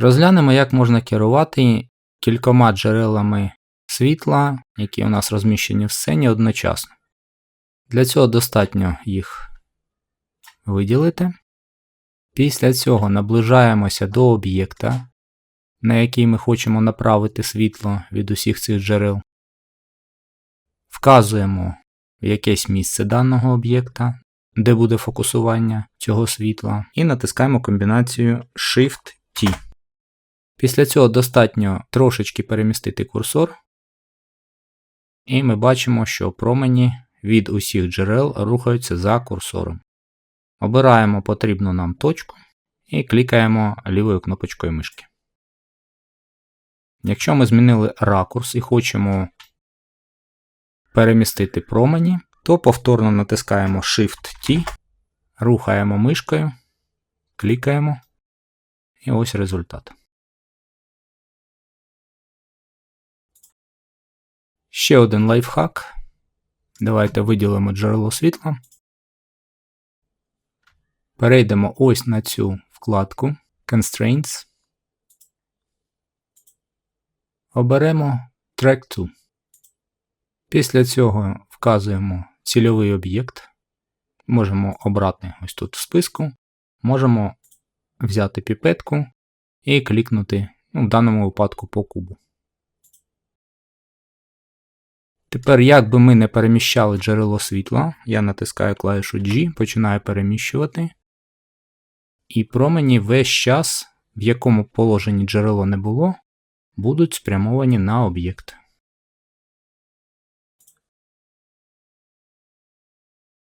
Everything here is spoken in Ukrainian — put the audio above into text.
Розглянемо, як можна керувати кількома джерелами світла, які у нас розміщені в сцені одночасно. Для цього достатньо їх виділити. Після цього наближаємося до об'єкта, на який ми хочемо направити світло від усіх цих джерел. Вказуємо якесь місце даного об'єкта, де буде фокусування цього світла, і натискаємо комбінацію Shift-T. Після цього достатньо трошечки перемістити курсор, і ми бачимо, що промені від усіх джерел рухаються за курсором. Обираємо потрібну нам точку і клікаємо лівою кнопочкою мишки. Якщо ми змінили ракурс і хочемо перемістити промені, то повторно натискаємо Shift-T, рухаємо мишкою, клікаємо, і ось результат. Ще один лайфхак. Давайте виділимо джерело світла. Перейдемо ось на цю вкладку Constraints. Оберемо Track 2. Після цього вказуємо цільовий об'єкт. Можемо обрати ось тут в списку. Можемо взяти піпетку і клікнути, ну, в даному випадку по кубу. Тепер, як би ми не переміщали джерело світла, я натискаю клавішу G, починаю переміщувати. І промені весь час, в якому положенні джерело не було, будуть спрямовані на об'єкт.